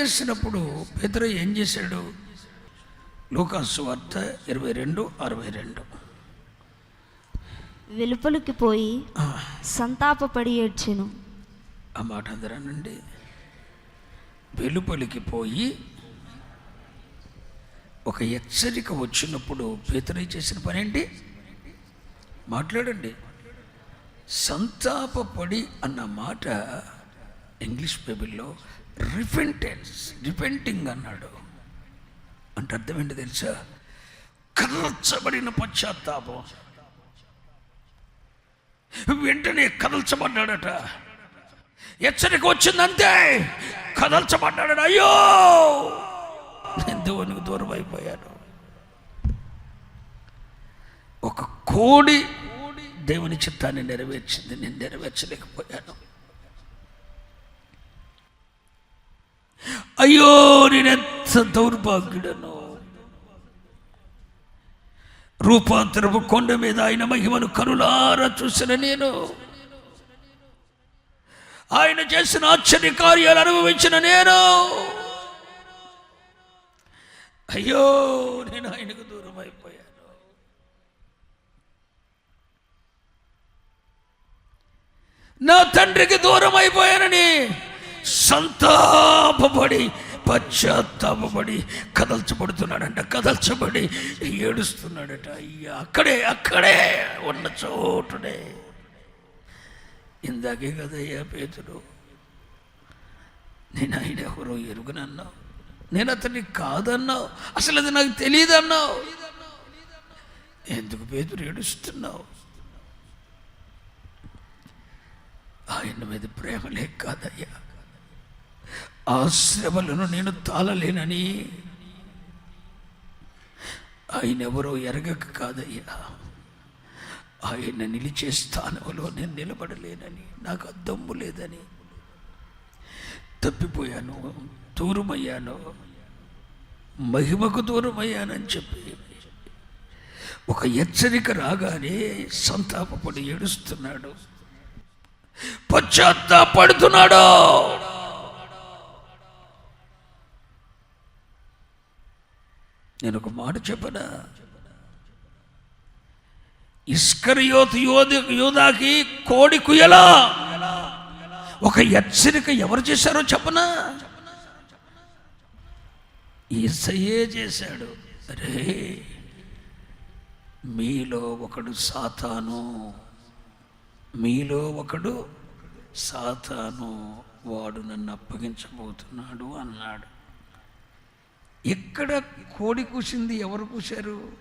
చేసినప్పుడు పేతురు ఏం చేశాడు? లూకాసు వార్త ఇరవై రెండు అరవై రెండు. వెలుపలికి పోయి సంతాపపడి ఏడ్చెను. ఆ మాట అందరానండి. వెలుపలికి పోయి ఒక హెచ్చరిక వచ్చినప్పుడు పేతురై చేసిన పని ఏంటి మాట్లాడండి. సంతాపపడి అన్న మాట ఇంగ్లీష్ బైబిల్లో రిపెంటెన్స్ రిపెంటింగ్ అన్నాడు. అంటే అర్థం ఏంటి తెలుసా? కదల్చబడిన పశ్చాత్తాపం. వెంటనే కదల్చబడ్డాడట. హెచ్చరిక వచ్చిందంతే. కదల్చబడ్డాడట. అయ్యో! నేను దేవునికి దూరం అయిపోయాను ఒక కోడి దేవుని చిత్తాన్ని నెరవేర్చింది. నేను నెరవేర్చలేకపోయాను. అయ్యో నేనెంత దౌర్భాగ్యుడను. రూపాంతరపు కొండ మీద ఆయన మహిమను కనులారా చూసిన నేను. ఆయన చేసిన ఆశ్చర్య కార్యాలు అనుభవించిన నేను. అయ్యో నేను ఆయనకు దూరం అయిపోయాను. నా తండ్రికి దూరం అయిపోయానని సంతాపపడి పశ్చాత్తాపడి కదల్చబడుతున్నాడంట కదల్చబడి ఏడుస్తున్నాడట. అయ్యా అక్కడే అక్కడే ఉన్న చోటుడే ఇందాకే కదయ్యా పేతుడు నేను ఆయన ఎవరో ఎరుగునన్నావు నేను అతన్ని కాదన్నావు అసలు అది నాకు తెలియదు అన్నావు ఎందుకు పేతురు ఏడుస్తున్నావు? ఆయన మీద ప్రేమ లేక కాదయ్యా. ఆ శ్రమలను నేను తాళలేనని. ఆయన ఎవరో ఎరగక కాదయ్యా. ఆయన నిలిచే స్థానంలో నేను నిలబడలేనని నాకు అద్దమ్ము లేదని. తప్పిపోయాను దూరమయ్యాను మహిమకు దూరమయ్యానని చెప్పి. ఒక హెచ్చరిక రాగానే సంతాపపడి ఏడుస్తున్నాడు. పశ్చాత్తాపడుతున్నాడు. నేను ఒక మాట చెప్పనా? ఇస్కరియోత్ యోధి యోధాకి కోడి కుయలా ఒక హెచ్చరిక ఎవరు చేశారో చెప్పనా? ఈసయే చేశాడు. అరే మీలో ఒకడు సాతాను. మీలో ఒకడు సాతాను. వాడు నన్ను అప్పగించబోతున్నాడు అన్నాడు. ఎక్కడ కోడి కూసింది ఎవరు కూశారు?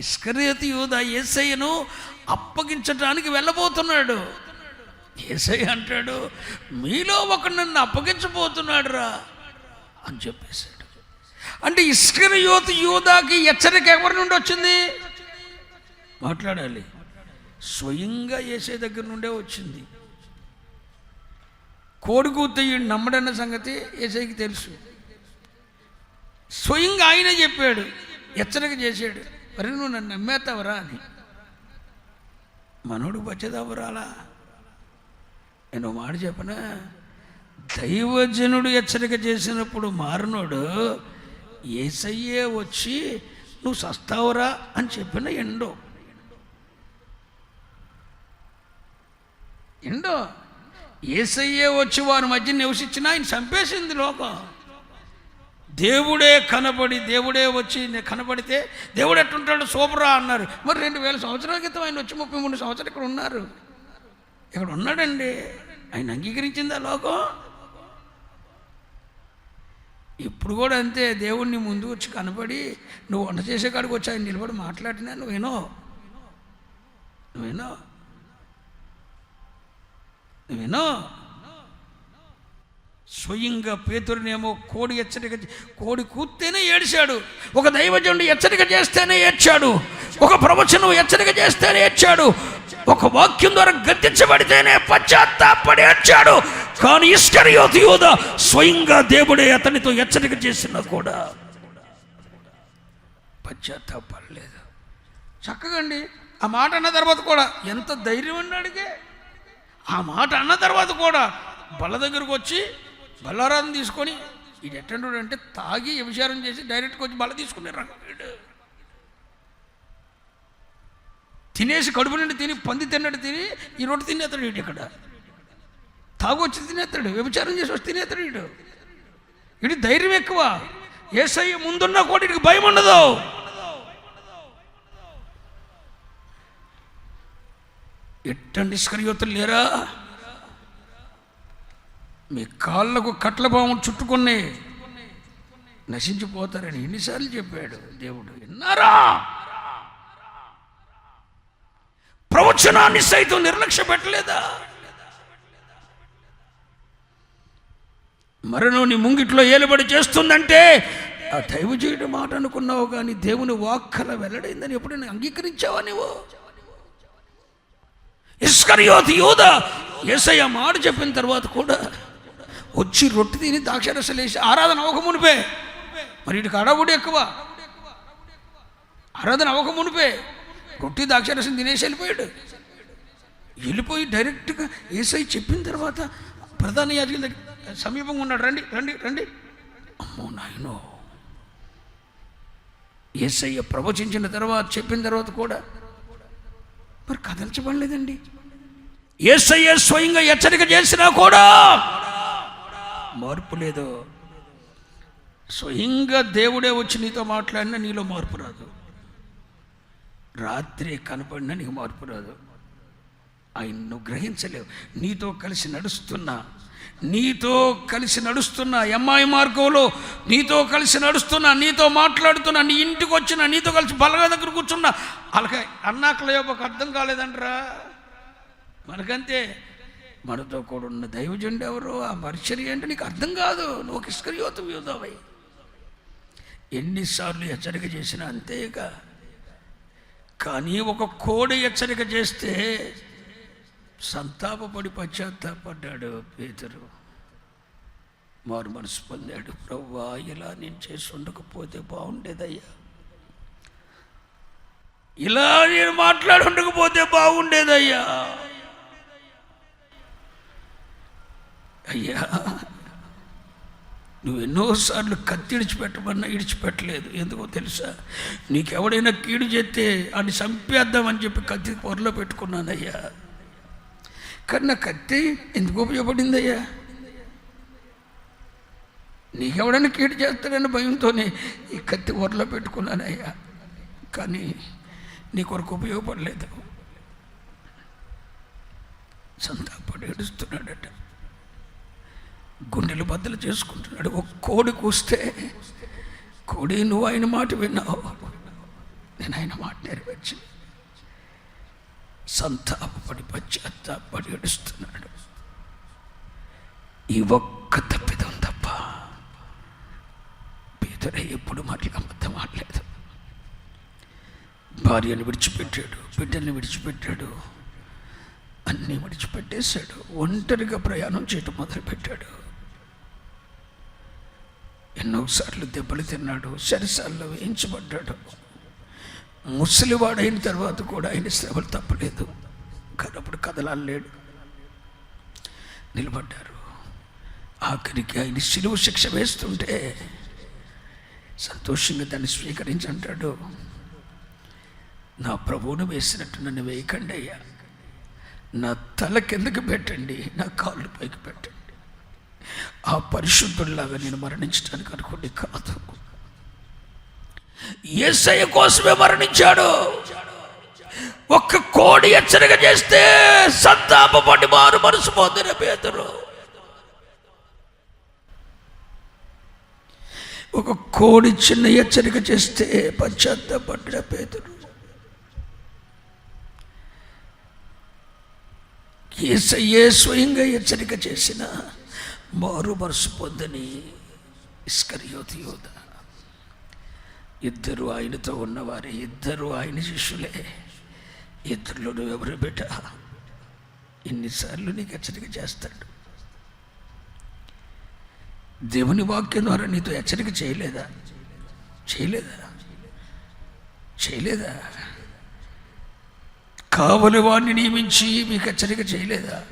ఇస్కరేతి యోధ ఏసయ్యను అప్పగించటానికి వెళ్ళబోతున్నాడు. ఏసయ్య అంటాడు మీలో ఒక నన్ను అప్పగించబోతున్నాడు రా అని చెప్పేశాడు. అంటే ఇస్కరియోతు యూదాకి హెచ్చరిక ఎవరి నుండి వచ్చింది? మాట్లాడాలి. స్వయంగా ఏసే దగ్గర నుండే వచ్చింది. కోడికూత ఈయన నమ్మడన్న సంగతి ఏసైకి తెలుసు. స్వయంగా ఆయనే చెప్పాడు. హెచ్చరిక చేశాడు. మరి నువ్వు నన్ను నమ్మేస్తావరా? అని. మనోడు బచ్చేదావరాలా నేను మాట చెప్పనా? దైవజనుడు హెచ్చరిక చేసినప్పుడు మారినోడు ఏసయ్యే వచ్చి నువ్వు సస్తావురా? అని చెప్పిన ఎండో. ఎండో. ఏసయ్యే వచ్చి వారి మధ్య నివసించిన ఆయన చంపేసింది లోకం. దేవుడే కనబడి దేవుడే వచ్చి కనబడితే దేవుడు ఎట్టుంటాడు? సూపరా అన్నారు. మరి రెండు వేల సంవత్సరాల క్రితం ఆయన వచ్చి ముప్పై మూడు సంవత్సరాలు ఇక్కడ ఉన్నారు. ఇక్కడ ఉన్నాడండి. ఆయన అంగీకరించిందా లోకం? ఇప్పుడు కూడా అంతే. దేవుణ్ణి ముందు వచ్చి కనబడి నువ్వు వంట చేసే కాడికి వచ్చి ఆయన నిలబడి మాట్లాడినా నువ్వేనో? నువ్వేనో? నువ్వేనో? స్వయంగా పేతురునేమో కోడి హెచ్చరిక కోడి కూర్తేనే ఏడిశాడు ఒక దైవజనుడు హెచ్చరిక చేస్తేనే ఏడ్చాడు. ఒక ప్రవచనం హెచ్చరిక చేస్తేనే ఏడ్చాడు. ఒక వాక్యం ద్వారా గద్దించబడితేనే పశ్చాత్తాపడి ఏడ్చాడు. కానీ ఇస్కరియోతు యోధ స్వయంగా దేవుడే అతనితో హెచ్చరిక చేసినా కూడా పశ్చాత్తాపడలేదు. చక్కగా అండి. ఆ మాట అన్న తర్వాత కూడా ఎంత ధైర్యం ఉన్నాడికే ఆ మాట అన్న తర్వాత కూడా బల్ల దగ్గరకు వచ్చి బల్లారాన్ని తీసుకొని ఇది ఎట్టండు అంటే తాగి వ్యభిచారం చేసి డైరెక్ట్గా వచ్చి బల తీసుకునే రకం తినేసి కడుపు నుండి తిని పంది తిన్నట్టు తిని ఈ రొట్టె తినేస్తాడు వీడు ఇక్కడ. తాగొచ్చి తినేస్తాడు వ్యభిచారం చేసి వచ్చి తినేస్తాడు వీడు. వీడి ధైర్యం ఎక్కువ. ఏసై ముందున్నా కూడా వీడికి భయం ఉండదు. ఎట్టండి స్కరియోతులు లేరా? మీ కాళ్ళకు కట్ల పాము చుట్టుకుని నశించిపోతారని ఎన్నిసార్లు చెప్పాడు దేవుడు. విన్నారా? ప్రవచనాన్ని సైతం నిర్లక్ష్య పెట్టలేదా మరణం నీ ముంగిట్లో ఏలుబడి చేస్తుందంటే ఆ దైవజీయుడి మాట అనుకున్నావు కానీ దేవుని వాక్కల వెల్లడైందని ఎప్పుడైనా అంగీకరించావా నువ్వు ఇస్కరియోతి యోధ ఏసయ్య మాట చెప్పిన తర్వాత కూడా వచ్చి రొట్టె తిని ద్రాక్షరసలు వేసి ఆరాధన అవ్వక మునిపే. మరి ఇటు అడవుడు ఎక్కువ? ఆరాధన అవ్వక మునిపే. రొట్టి ద్రాక్షరసం తినేసి వెళ్ళిపోయాడు. వెళ్ళిపోయి డైరెక్ట్గా ఏసై చెప్పిన తర్వాత ప్రధాన యాజకుల దగ్గర సమీపంగా ఉన్నాడు. రండి రండి రండి. అమ్మో నాయనో. ఏసయ్య ప్రవచించిన తర్వాత చెప్పిన తర్వాత కూడా మరి కదల్చబడలేదండి. ఏసయ్య స్వయంగా హెచ్చరిక చేసినా కూడా మార్పు లేదు? స్వయంగా దేవుడే వచ్చి నీతో మాట్లాడినా నీలో మార్పు రాదు. రాత్రి కనపడినా నీకు మార్పు రాదు. ఆయన్ను గ్రహించలేవు. నీతో కలిసి నడుస్తున్నా నీతో కలిసి నడుస్తున్నా అమ్మాయి మార్గంలో నీతో కలిసి నడుస్తున్నా నీతో మాట్లాడుతున్నా నీ ఇంటికి వచ్చిన నీతో కలిసి బలగా దగ్గర కూర్చున్నా వాళ్ళకి అన్నాకలయోపకు అర్థం కాలేదంటరా. మనకంతే మనతో కూడా ఉన్న దైవజుండు ఎవరు? ఆ పరిచర్య ఏంటో నీకు అర్థం కాదు. నువ్వు ఒక ఇస్కరియోతం యోధవై ఎన్నిసార్లు హెచ్చరిక చేసినా అంతేగా కానీ ఒక కోడి హెచ్చరిక చేస్తే సంతాపపడి పశ్చాత్తాపడ్డాడు పేదరు మారు మనసు పొందాడు. ప్రవ్వా ఇలా నేను చేసి ఉండకపోతే బాగుండేదయ్యా. ఇలా నేను మాట్లాడి ఉండకపోతే బాగుండేదయ్యా. అయ్యా నువ్వు ఎన్నోసార్లు కత్తి ఇడిచిపెట్టమన్నా ఇడిచిపెట్టలేదు. ఎందుకో తెలుసా? నీకెవడైనా కీడు చేస్తే అని చంపేద్దామని చెప్పి కత్తి పొరలో పెట్టుకున్నానయ్యా. కానీ నా కత్తి ఎందుకు ఉపయోగపడిందయ్యా? నీకెవడైనా కీడు చేస్తాడని భయంతోనే ఈ కత్తి ఒరలో పెట్టుకున్నానయ్యా. కానీ నీ కొరకు ఉపయోగపడలేదు. సంతాపడి ఏడుస్తున్నాడట. గుండెలు బద్దలు చేసుకుంటున్నాడు. ఒక కోడి కూస్తే కోడి నువ్వు ఆయన మాట విన్నావు. నేను ఆయన మాట నెరవేర్చి సంతాపడి పశ్చాత్తాపడి ఏడుస్తున్నాడు. ఈ ఒక్క తప్పిదం తప్ప పేదరే ఎప్పుడు మరలా అబద్ధం ఆడలేదు. భార్యను విడిచిపెట్టాడు బిడ్డల్ని విడిచిపెట్టాడు అన్నీ విడిచిపెట్టేశాడు. ఒంటరిగా ప్రయాణం చేయటం మొదలుపెట్టాడు. ఎన్నోసార్లు దెబ్బలు తిన్నాడు సరిసార్లు వేయించబడ్డాడు. ముసలివాడైన తర్వాత కూడా ఆయన శ్రమలు తప్పలేదు. కానీ అప్పుడు కదలాలేడు నిలబడ్డారు. ఆఖరికి ఆయన సిలువ శిక్ష వేస్తుంటే సంతోషంగా దాన్ని స్వీకరించి అంటాడు నా ప్రభువును వేసినట్టు నన్ను వేయకండి అయ్యా. నా తల కిందకి పెట్టండి నా కాళ్ళు పైకి పెట్టండి. ఆ పరిశుద్ధుల్లాగా నేను మరణించడానికి అనుకోండి కాదు. ఏసయ్య కోసమే మరణించాడు. ఒక్క కోడి హెచ్చరిక చేస్తే సంతాపపడి మారు మనసు పొందిన పేదరు ఒక కోడి చిన్న హెచ్చరిక చేస్తే పశ్చాత్తాపడిన పేదరు ఏసయ్యే స్వయంగా హెచ్చరిక చేసిన మారు మనసు పొందని ఇస్కరియోతి యోధ. ఇద్దరు ఆయనతో ఉన్నవారే ఇద్దరు ఆయన శిష్యులే. ఇద్దరులో ఎవరు బిడ్డ? ఇన్నిసార్లు నీకు హెచ్చరిక చేస్తాడు. దేవుని వాక్యం ద్వారా నీతో హెచ్చరిక చేయలేదా? చేయలేదా? చేయలేదా? కావలి వాడిని నియమించి మీకు హెచ్చరిక చేయలేదా?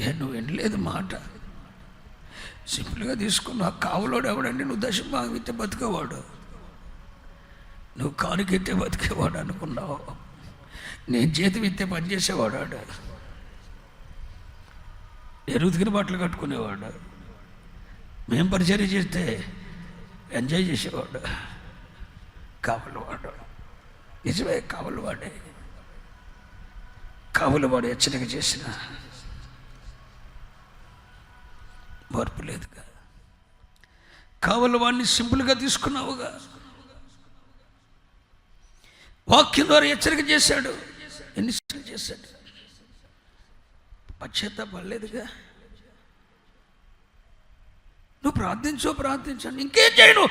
నువ్వు వినలేదు మాట. సింపుల్గా తీసుకున్నా. కావులోడు ఎవడండి? నువ్వు దశమ విత్తే బతికేవాడు. నువ్వు కానుకెత్తే బతికేవాడు అనుకున్నావు. నేను చేతి విత్తే పనిచేసేవాడు ఆడు. నేను ఉతికిన బట్టలు కట్టుకునేవాడు. మేం పరిచర్య చేస్తే ఎంజాయ్ చేసేవాడు. కావలవాడు. నిజమే కావలవాడే. కావలవాడు హెచ్చరిక చేసిన మార్పు లేదుగా. కావలవాడిని సింపుల్గా తీసుకున్నావుగా. వాక్యం ద్వారా హెచ్చరిక చేశాడు. ఎన్నిసార్లు చేశాడు. పశ్చాత్తాపడలేదుగా. నువ్వు ప్రార్థించు ప్రార్థించాను ఇంకేం చేయను?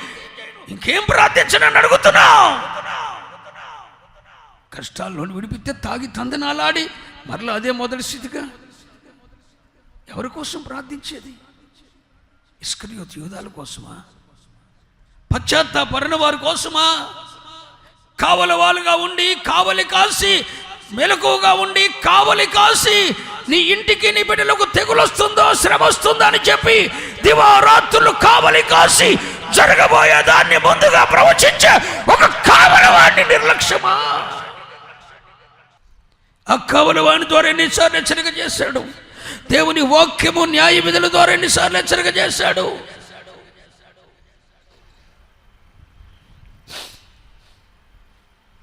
ఇంకేం ప్రార్థించను అని అడుగుతున్నావు కష్టాల్లోని విడిపితే తాగి తందనాలాడి మరలా అదే మొదటి స్థితిగా. ఎవరి కోసం ప్రార్థించేది? ఇస్కరియోత్ యూదాల కోసమా? పశ్చాత్తాపడిన వారి కోసమా? కావలి వాళ్ళుగా ఉండి కావలి కాసి మెలకువగా ఉండి కావలి కాసి నీ ఇంటికి నీ బిడ్డలకు తెగులొస్తుందో శ్రమ వస్తుందో అని చెప్పి దివారాత్రులు కావలి కాసి జరగబోయే దాన్ని ముందుగా ప్రవచించే ఒక కావలి నిర్లక్ష్యమా? ఆ కావలవాణి ద్వారా ఎన్నిసార్లు హెచ్చరిక చేశాడు. దేవుని వాక్యము న్యాయ విధుల ద్వారా ఎన్నిసార్లు హెచ్చరిక చేశాడు.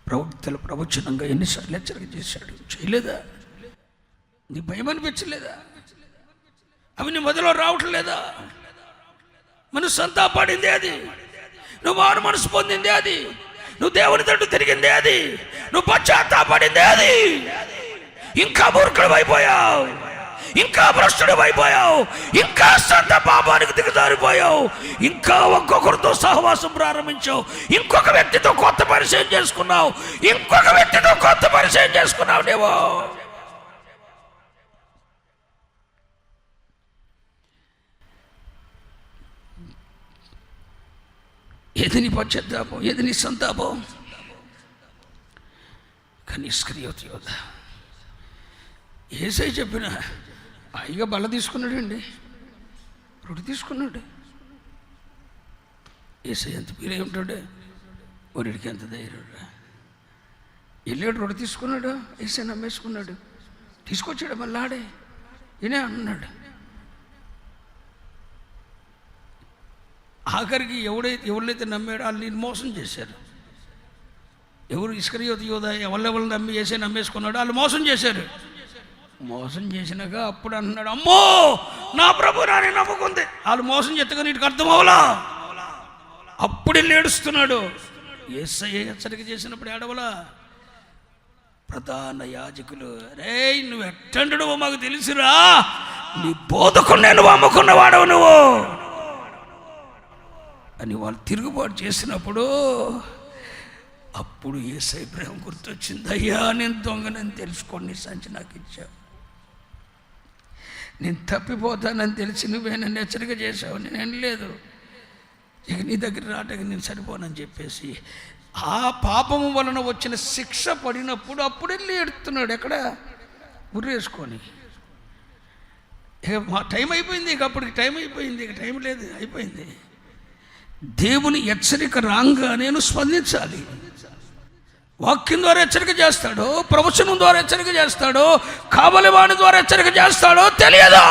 ప్రవక్తల ప్రవచనంగా ఎన్నిసార్లు హెచ్చరిక చేశాడు. చేయలేదా? నీ భయం అనిపించలేదా? అవి నీ మొదలో రావట్లేదా? మన సంతాపడింది అది. నువ్వు మారు మనసు పొందింది అది. నువ్వు దేవుని తట్టు తిరిగింది అది. నువ్వు పశ్చాత్తాపడింది అది. ఇంకా మూర్ఖుడు అయిపోయావు ఇంకా భ్రష్టుడు అయిపోయావు ఇంకా సంత పాపానికి దిగజారిపోయావు ఇంకా ఒక్కొక్కరితో సహవాసం ప్రారంభించావు. ఇంకొక వ్యక్తితో కొత్త పరిచయం చేసుకున్నావు. ఇంకొక వ్యక్తితో కొత్త పరిచయం చేసుకున్నావు నీవు. ఏది నీ పశ్చాత్తాపం? ఏది నీ సంతాపం? కానీ యోధ ఏసై చెప్పిన హాయిగా బల్ల తీసుకున్నాడండి. రొట్టె తీసుకున్నాడు. ఏసై ఎంత ఫీల్ ఉంటాడు ఒరిడికి ఎంత ధైర్యం వెళ్ళాడు రొట్టె తీసుకున్నాడు. ఏసై నమ్మేసుకున్నాడు. తీసుకొచ్చాడు మళ్ళీ ఆడే. ఈయనే అన్నాడు. ఆఖరికి ఎవడైతే ఎవరినైతే నమ్మాడో వాళ్ళు నేను మోసం చేశారు ఎవరు ఇస్కరియోత్ యోధ ఎవరెవరు నమ్మి వేసే నమ్మేసుకున్నాడో వాళ్ళు మోసం చేశారు. మోసం చేసినాక అప్పుడు అంటున్నాడు అమ్మో నా ప్రభు నాని నమ్ముకుంది. వాళ్ళు మోసం చెత్తగా నీటికి అర్థం అవలా అప్పుడు వెళ్ళి ఏడుస్తున్నాడు హెచ్చరిక చేసినప్పుడు ఏడవలా? ప్రధాన యాజకులు రే నువ్వు ఎట్టండు మాకు తెలుసురా. నీ బోధకుడు నేను అమ్ముకున్నవాడవు నువ్వు. అని వాళ్ళు తిరుగుబాటు చేసినప్పుడు అప్పుడు ఏసై ప్రేమ గుర్తొచ్చింది అయ్యా నేను దొంగనని తెలుసుకోండి సంచి నాకు ఇచ్చావు. నేను తప్పిపోతానని తెలిసి నువ్వే నన్ను హెచ్చరిక చేసావు నేను లేదు. ఇక నీ దగ్గర రాటకి నేను సరిపోనని చెప్పేసి ఆ పాపము వలన వచ్చిన శిక్ష పడినప్పుడు అప్పుడు వెళ్ళి ఎడుతున్నాడు ఎక్కడ? ఉర్రేసుకొని ఇక మా టైం అయిపోయింది ఇక అప్పటికి టైం అయిపోయింది ఇక టైం లేదు అయిపోయింది. దేవుని హెచ్చరిక రాంగా నేను స్పందించాలి. వాక్యం ద్వారా హెచ్చరిక చేస్తాడు ప్రవచనం ద్వారా హెచ్చరిక చేస్తాడు కాబలివాణి ద్వారా హెచ్చరిక చేస్తాడో తెలియదు.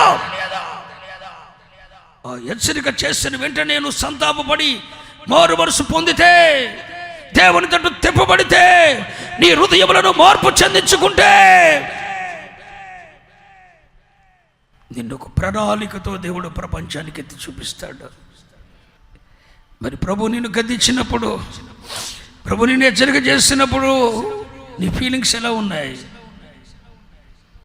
హెచ్చరిక చేసిన వెంటనే నేను సంతాపపడి మారు మనసు పొందితే దేవుని తట్టు తిప్పబడితే నీ హృదయములను మార్పు చెందించుకుంటే నిన్ను ఒక ప్రణాళికతో దేవుడు ప్రపంచానికి ఎత్తి చూపిస్తాడు. మరి ప్రభు నిన్ను గద్దించినప్పుడు ప్రభు నిన్ను హెచ్చరిక చేసినప్పుడు నీ ఫీలింగ్స్ ఎలా ఉన్నాయి?